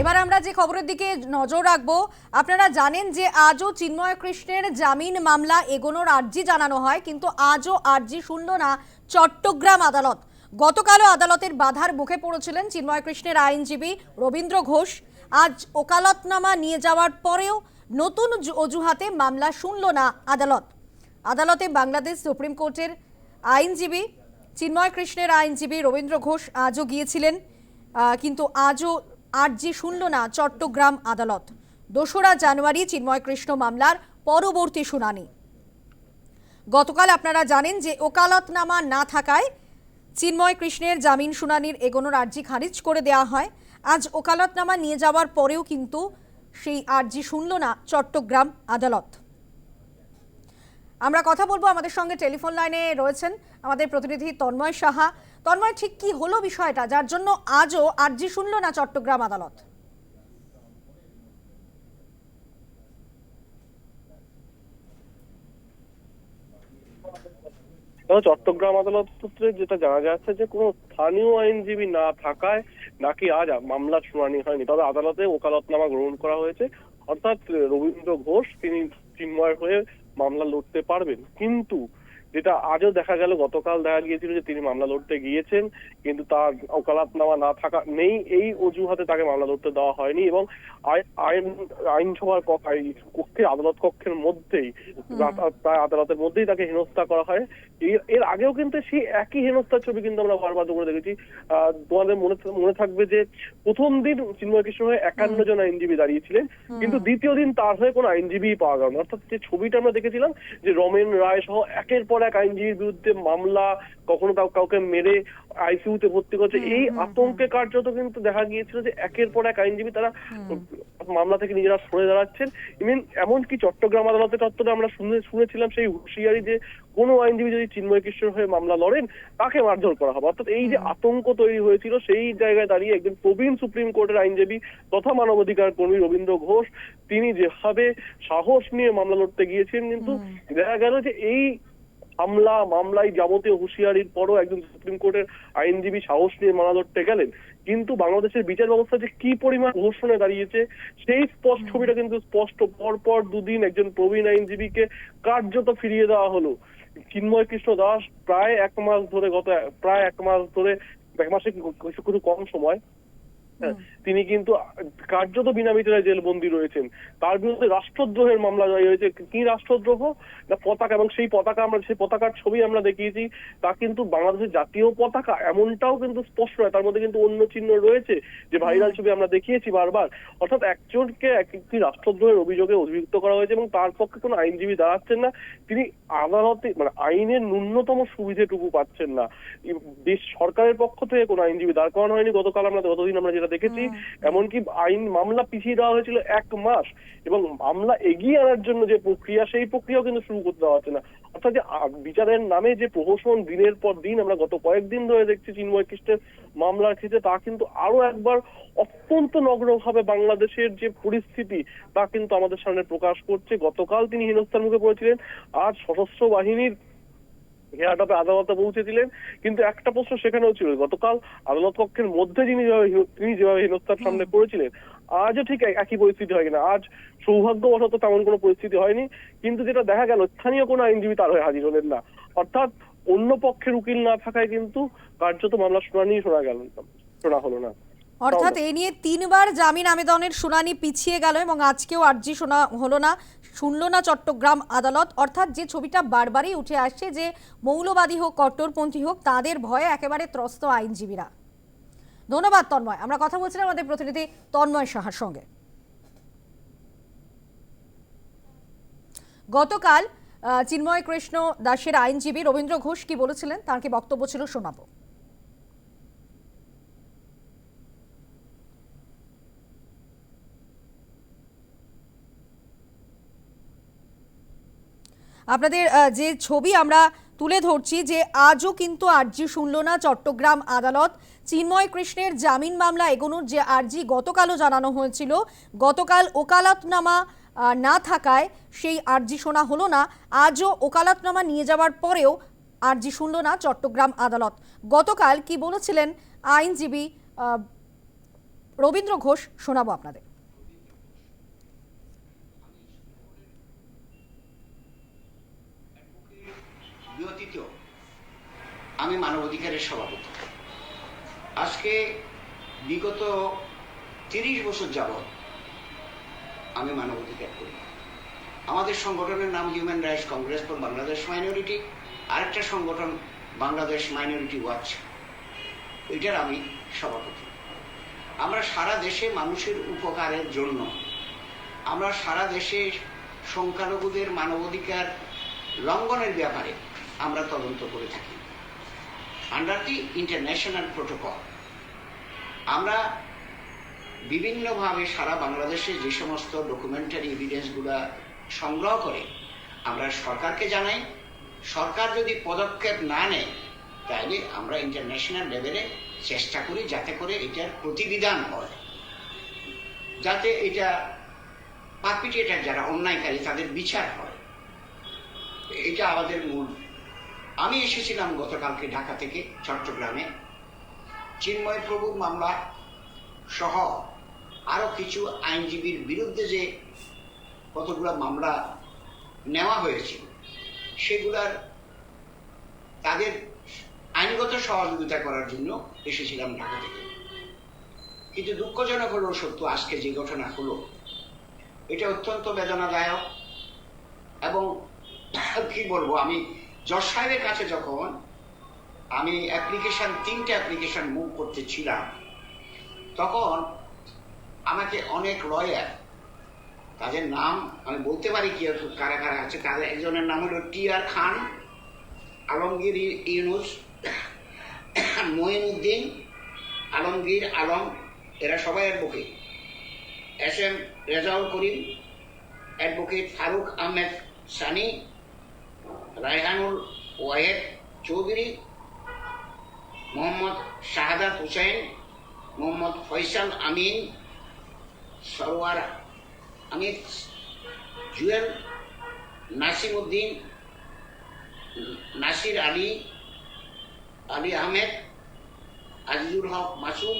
এবার আমরা যে খবরের দিকে নজর রাখব, আপনারা জানেন যে আজও চিন্ময় কৃষ্ণের জামিন মামলা এগোনোর আর্জি জানানো হয়, কিন্তু আজও আর্জি শুনল না চট্টগ্রাম আদালত। গতকালও আদালতের বাধার মুখে পড়েছিলেন চিন্ময় কৃষ্ণের আইনজীবী রবীন্দ্র ঘোষ। আজ ওকালতনামা নিয়ে যাওয়ার পরেও নতুন অজুহাতে মামলা শুনল না আদালত। আদালতে বাংলাদেশ সুপ্রিম কোর্টের আইনজীবী, চিন্ময় কৃষ্ণের আইনজীবী রবীন্দ্র ঘোষ আজও গিয়েছিলেন কিন্তু আজও আর্জি শুনল না চট্টগ্রাম আদালত। দোসরা জানুয়ারি চিন্ময় কৃষ্ণ মামলার পরবর্তী শুনানি। গতকাল আপনারা জানেন যে ওকালতনামা না থাকায় চিন্ময় কৃষ্ণের জামিন শুনানির এগোনোর আর্জি খারিজ করে দেওয়া হয়। আজ ওকালতনামা নিয়ে যাওয়ার পরেও কিন্তু সেই আর্জি শুনল না চট্টগ্রাম আদালত। আমরা কথা বলব আমাদের সঙ্গে টেলিফোন লাইনে রয়েছেন আমাদের প্রতিনিধি তন্ময় সাহা। তন্ময়, ঠিক কি হলো বিষয়টা? যার জন্য আজও আর্জি শুনল না চট্টগ্রাম আদালত? চট্টগ্রাম আদালত সূত্রে যেটা জানা যাচ্ছে যে কোনো স্থানীয় আইনজীবী না থাকায় নাকি আজ মামলা শুনানি হয়নি। তবে আদালতে ওকালতনামা গ্রহণ করা হয়েছে। অর্থাৎ রবীন্দ্র ঘোষ, তিনি চিন্ময় হয়ে মামলা লড়তে পারবেন। কিন্তু যেটা আজও দেখা গেল গতকাল দেখা গিয়েছিল যে তিনি মামলা লড়তে গিয়েছেন কিন্তু তার ওকালতনামা না থাকা নেই এই অজুহাতে তাকে মামলা লড়তে দেওয়া হয়নি এবং আইন আইনসভার কক্ষে আদালত কক্ষের মধ্যেই প্রায় আদালতের মধ্যেই তাকে হেনস্থা করা হয়। এর আগেও কিন্তু সেই একই হেনস্থার ছবি কিন্তু আমরা বারবার করে দেখেছি। তোমাদের মনে মনে থাকবে যে প্রথম দিন চিন্ময় কৃষ্ণ হয়ে একান্ন জন আইনজীবী দাঁড়িয়েছিলেন কিন্তু দ্বিতীয় দিন তার হয়ে কোনো আইনজীবী পাওয়া গেল না। অর্থাৎ যে ছবিটা আমরা দেখেছিলাম যে রমেন রায় সহ একের পর এক আইনজীবীর বিরুদ্ধে মামলা কখনো কাউকে মেরে আইসিইউতে ভর্তি করছে এই আতঙ্কে কার্যত কিন্তু দেখা গিয়েছিল যে একের পর এক আইনজীবী তারা মামলা থেকে নিজেরা সরে দাঁড়াচ্ছেন। ইমিন এমনকি চট্টগ্রাম আদালতের তত্ত্বটা আমরা শুনে শুনেছিলাম সেই হুঁশিয়ারি যে কোনো আইনজীবী যদি চিন্ময় কৃষ্ণের হয়ে মামলা লড়েন তাকে মারধর করা হবে। অর্থাৎ এই যে আতঙ্ক তৈরি হয়েছিল সেই জায়গায় দাঁড়িয়ে একজন প্রবীণ সুপ্রিম কোর্টের আইনজীবী তথা মানবাধিকার কর্মী রবীন্দ্র ঘোষ তিনি যেভাবে সাহস নিয়ে মামলা লড়তে গিয়েছেন কিন্তু দেখা গেল যে এই হামলা, মামলায় যাবতীয় হুঁশিয়ারির পরও একজন সুপ্রিম কোর্টের আইনজীবী সাহস নিয়ে মামলা লড়তে গেলেন। কিন্তু বাংলাদেশের বিচার ব্যবস্থা যে কি পরিমাণ ঘোষণা দাঁড়িয়েছে, সেই স্পষ্ট ছবিটা কিন্তু স্পষ্ট। পর পর দুদিন একজন প্রবীণ আইনজীবীকে কার্যত ফিরিয়ে দেওয়া হলো। চিন্ময় কৃষ্ণ দাস প্রায় এক মাস ধরে গত, প্রায় এক মাস ধরে, এক মাসে কিছু কম সময় তিনি কিন্তু কার্যত বিনা বিচারে জেলবন্দি রয়েছেন। তার বিরুদ্ধে রাষ্ট্রদ্রোহের মামলা জয় হয়েছে। কি রাষ্ট্রদ্রোহ? না পতাকা এবং সেই পতাকা আমরা সেই পতাকার ছবি আমরা দেখিয়েছি। তা কিন্তু বাংলাদেশের জাতীয় পতাকা এমনটাও কিন্তু স্পষ্ট নয়। তার মধ্যে কিন্তু অন্য চিহ্ন রয়েছে যে ভাইরাল ছবি আমরা দেখিয়েছি বারবার। অর্থাৎ একজনকে এক একটি রাষ্ট্রদ্রোহের অভিযোগে অভিযুক্ত করা হয়েছে এবং তার পক্ষে কোনো আইনজীবী দাঁড়াচ্ছেন না। তিনি আদালতে মানে আইনের ন্যূনতম সুবিধেটুকু পাচ্ছেন না। দেশ সরকারের পক্ষ থেকে কোনো আইনজীবী দাঁড় করানো হয়নি। গতকাল আমরা গতদিন আমরা যেটা দেখেছি এমনকি আইন মামলা পিছিয়ে দেওয়া হয়েছিল এক মাস এবং মামলা এগিয়ে আনার জন্য যে প্রক্রিয়া সেই প্রক্রিয়াও কিন্তু শুরু করতে দেওয়া হচ্ছে না। অর্থাৎ যে বিচারের নামে যে প্রহসন দিনের পর দিন আমরা গত কয়েকদিন ধরে দেখছি চিন্ময় কৃষ্ণের মামলার ক্ষেত্রে তা কিন্তু আরও একবার অত্যন্ত নগ্নভাবে বাংলাদেশের যে পরিস্থিতি তা কিন্তু আমাদের সামনে প্রকাশ করছে। গতকাল তিনি হেনস্থার মুখে পড়েছিলেন। আজ সশস্ত্র বাহিনীর ঘেরাটাপে আদালতে পৌঁছেছিলেন কিন্তু একটা প্রশ্ন সেখানেও ছিল। গতকাল আদালত কক্ষের মধ্যে যিনি যেভাবে তিনি যেভাবে হেনস্থার সামনে করেছিলেন আজও ঠিক এক- একই পরিস্থিতি হয় কিনা? আজ সৌভাগ্যবশত তেমন কোনো পরিস্থিতি হয়নি কিন্তু যেটা দেখা গেল স্থানীয় কোনো আইনজীবী তার হয়ে হাজির হলেন না। অর্থাৎ অন্য পক্ষের উকিল না থাকায় কিন্তু কার্যত মামলা শুনানি শোনা গেল শোনা হলো না। অর্থাৎ এ নিয়ে তিনবার জামিন আবেদনের শুনানি পিছিয়ে গেল এবং আজকেও আর্জি শোনা হলো না শুনল না চট্টগ্রাম আদালত। অর্থাৎ যে ছবিটা বারবারই উঠে আসছে যে মৌলবাদী হোক কট্টরপন্থী হোক তাদের ভয়ে একেবারে ত্রস্ত আইনজীবীরা। ধন্যবাদ তন্ময়। আমরা কথা বলছিলাম আমাদের প্রতিনিধি তন্ময় সাহার সঙ্গে। গতকাল চিন্ময় কৃষ্ণ দাসের আইনজীবী রবীন্দ্র ঘোষ কি বলেছিলেন তার কি বক্তব্য ছিল শোনাবো। আপনাদের যে ছবি আমরা তুলে ধরছি যে আজও কিন্তু আর্জি শুনল না চট্টগ্রাম আদালত, চিন্ময় কৃষ্ণের জামিন মামলা এগোনোর যে আর্জি গতকালও জানানো হয়েছিল, গতকাল ওকালতনামা না থাকায় সেই আর্জি শোনা হলো না, আজও ওকালতনামা নিয়ে যাওয়ার পরেও আর্জি শুনল না চট্টগ্রাম আদালত। গতকাল কি বলেছিলেন আইনজীবী রবীন্দ্র ঘোষ শোনাবো আপনাদের। আমি মানবাধিকারের সভাপতি। আজকে বিগত তিরিশ বছর যাবৎ আমি মানবাধিকার করি। আমাদের সংগঠনের নাম human rights congress for Bangladesh minority আরেকটা সংগঠন বাংলাদেশ মাইনরিটি ওয়াচ এটার আমি সভাপতি। আমরা সারা দেশে মানুষের উপকারের জন্য, আমরা সারা দেশে সংখ্যালঘুদের মানবাধিকার লঙ্ঘনের ব্যাপারে আমরা তদন্ত করে থাকি। আন্ডার দি ইন্টারন্যাশনাল প্রোটোকল আমরা বিভিন্নভাবে সারা বাংলাদেশে যে সমস্ত ডকুমেন্টারি এভিডেন্সগুলো সংগ্রহ করে, আমরা সরকারকে জানাই। সরকার যদি পদক্ষেপ না নেয় তাহলে আমরা ইন্টারন্যাশনাল লেভেলে চেষ্টা করি যাতে করে এটার প্রতিবিধান হয়। যাতে এটা পারপিটেটার যারা অন্যায়কারী, তাদের বিচার হয়। এটা আমাদের মূল আমি এসেছিলাম গতকালকে ঢাকা থেকে চট্টগ্রামে। চিন্ময় প্রভুর মামলা সহ আরও কিছু আইনজীবীর বিরুদ্ধে যে কতগুলো মামলা নেওয়া হয়েছিল সেগুলার তাদের আইনগত সহযোগিতা করার জন্য এসেছিলাম ঢাকা থেকে। কিন্তু দুঃখজনক হলো সত্য, আজকে যে ঘটনা হলো, এটা অত্যন্ত বেদনাদায়ক এবং কি বলব, আমি জজ সাহেবের কাছে যখন আমি অ্যাপ্লিকেশন তিনটে অ্যাপ্লিকেশন মুভ করতেছিলাম, তখন আমাকে অনেক লয়ার তাদের নাম আমি বলতে পারি কি কারা কারা আছে, তাদের একজনের নাম হলো টি আর খান, আলমগীর ইউনুস মঈনুদ্দিন আলমগীর আলম, এরা সবাই advocate S M Rezaul Karim advocate Faruk Ahmed Sunny Raihanul Wahed Chowdhury, Mohammad Shahadat Hossain Mohammad Faisal Amin, Sarowar Amir, Jewel Nasim Uddin Nasir Ali Ali Ahmed, Azizul Haque Masum